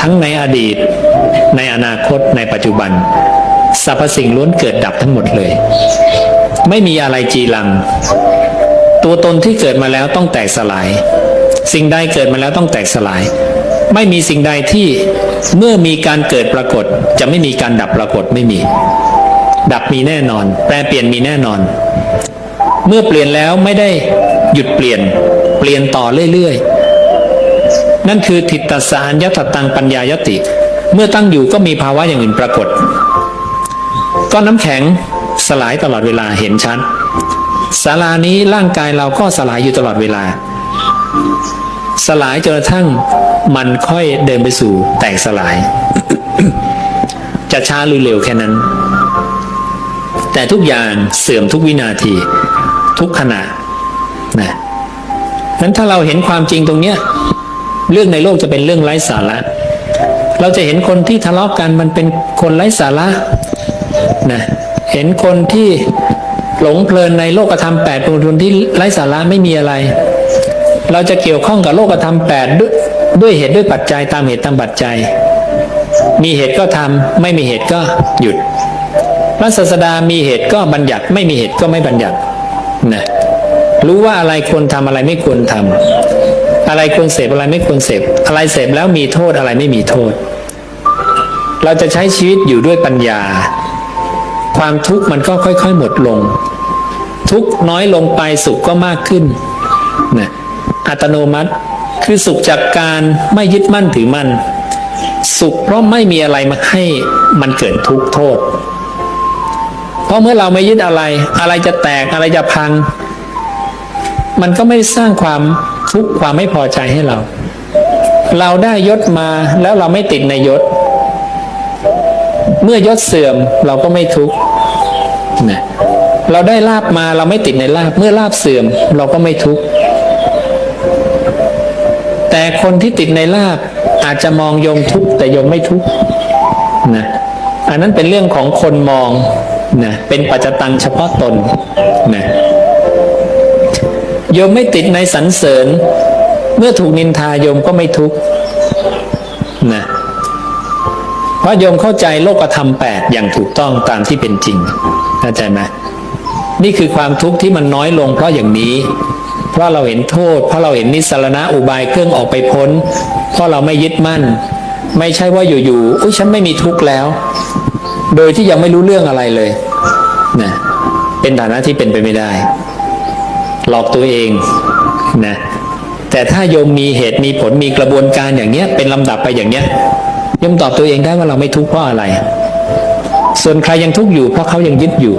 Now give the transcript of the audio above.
ทั้งในอดีต ในอนาคตในปัจจุบันสรรพสิ่งล้วนเกิดดับทั้งหมดเลย ไม่มีอะไรจีรัง ตัวตนที่เกิดมาแล้วต้องแตกสลาย สิ่งใดเกิดมาแล้วต้องแตกสลาย ไม่มีสิ่งใดที่เมื่อมีการเกิดปรากฏ จะไม่มีการดับปรากฏไม่มี ดับมีแน่นอน แปลเปลี่ยนมีแน่นอน เมื่อเปลี่ยนแล้วไม่ได้หยุดเปลี่ยน เปลี่ยนต่อเรื่อยๆ นั่นคือทิฏฐสารยตตังปัญญายติ เมื่อตั้งอยู่ก็มีภาวะอย่างอื่นปรากฏก้อนน้ำแข็งสลายตลอดเวลาเห็นชัดศาลานี้ร่างกายเราก็สลายอยู่ตลอดเวลา สลายจนกระทั่งมันค่อยเดินไปสู่แตกสลาย จะช้าหรือเร็วแค่นั้น แต่ทุกอย่างเสื่อมทุกวินาที ทุกขณะนะนั้นถ้าเราเห็นความจริงตรงเนี้ย เรื่องในโลกจะเป็นเรื่องไร้สาระ เราจะเห็นคนที่ทะเลาะกันมันเป็นคนไร้สาระนะเห็นคนที่หลงเพลินในโลกธรรมแปดเป็นคนที่ไร้สาระไม่มีอะไร เราจะเกี่ยวข้องกับโลกธรรมแปดด้วยด้วยเหตุด้วยปัจจัยตามเหตุตามปัจจัย มีเหตุก็ทำไม่มีเหตุก็หยุดพระศาสดามีเหตุก็บัญญัติ ไม่มีเหตุก็ไม่บัญญัตินะรู้ว่าอะไรควรทำอะไรไม่ควรทำ อะไรควรเสพอะไรไม่ควรเสพอะไรเสพแล้วมีโทษอะไรไม่มีโทษ เราจะใช้ชีวิตอยู่ด้วยปัญญา ความทุกข์มันก็ค่อย ๆ หมดลง ทุกข์น้อยลงไปสุขก็มากขึ้นนะอัตโนมัติคือสุขจากการไม่ยึดมั่นถือมั่น สุขเพราะไม่มีอะไรมาให้มันเกิดทุกข์โทษ เพราะเมื่อเราไม่ยึดอะไร อะไรจะแตกอะไรจะพัง มันก็ไม่สร้างความ ทุกความไม่พอใจให้เรา เราได้ยศมาแล้วเราไม่ติดในยศ เมื่อยศเสื่อมเราก็ไม่ทุกข์นะเราได้ลาบมาเราไม่ติดในลาบ เมื่อลาบเสื่อมเราก็ไม่ทุกข์แต่คนที่ติดในลาบอาจจะมองยมทุกข์แต่ยมไม่ทุกข์นะอันนั้นเป็นเรื่องของคนมองนะเป็นปัจจตังเฉพาะตนนะ โยมไม่ติดในสรรเสริญ เมื่อถูกนินทาโยมก็ไม่ทุกข์นะเพราะโยมเข้าใจโลกธรรมแปดอย่างถูกต้องตามที่เป็นจริงเข้าใจไหมนี่คือความทุกข์ที่มันน้อยลงเพราะอย่างนี้ เพราะเราเห็นโทษ เพราะเราเห็นนิสรณะอุบายเครื่องออกไปพ้น เพราะเราไม่ยึดมั่น ไม่ใช่ว่าอยู่ๆอุ้ยฉันไม่มีทุกข์แล้ว โดยที่ยังไม่รู้เรื่องอะไรเลยนะเป็นฐานะที่เป็นไปไม่ได้ หลอกตัวเองนะแต่ถ้าโยมมีเหตุมีผลมีกระบวนการอย่างเนี้ย เป็นลำดับไปอย่างเนี้ยโยมตอบตัวเองได้ว่าเราไม่ทุกข์เพราะอะไร ส่วนใครยังทุกข์อยู่เพราะเขายังยึดอยู่